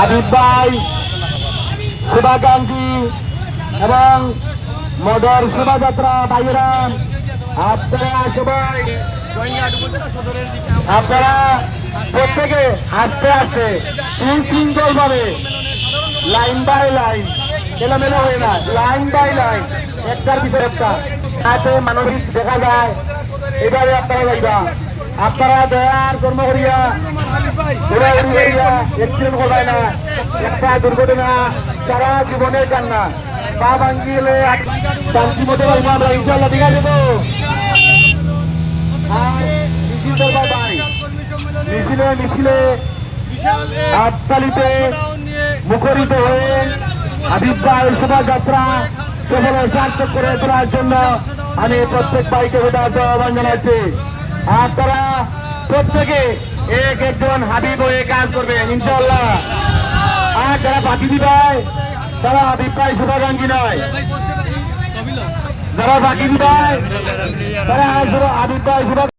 আবিদ ভাই শুভাকাঙ্ক্ষী এবং মদর শোভাযাত্রা ভাইয়েরা, আপনারা সবাই আপনারা প্রত্যেকে আস্তে আস্তে সুশৃঙ্খল ভাবে লাইন বাই লাইন, এলোমেলো হয়ে না লাইন বাই লাইন, একটার পিছনে একটা। তাতে মানবিক দেখা যায়। এবারে আপনারা যাইবা। আপনারা দয়ার কর্ম করিয়া ঘোরাঘুরি করিয়া এক্সিডেন্ট করবাই না। একটা দুর্ঘটনা সারা জীবনের কান্না। পা ভাঙ্গি গেলে শান্তি মতো হইবো আমরা ইনশাল্লাহ ঠিক আছে তো আর মিছিল দরবার মিছিলে মিছিলে হাততালিতে মুখরিত হয়ে ভাই শোভাযাত্রা সফল সার্থক করে তোলার জন্য আমি প্রত্যেক ভাইকে হৃদয় আহ্বান জানাচ্ছি। আর তারা প্রত্যেকে এক একজন হাবিব হয়ে কাজ করবে ইনশাল্লাহ আর যারা বাকি দিবাই তারা হাবিব ভাই শুভাকাঙ্ক্ষী নয়। যারা বাকি দিবাই তারা হাবিব ভাই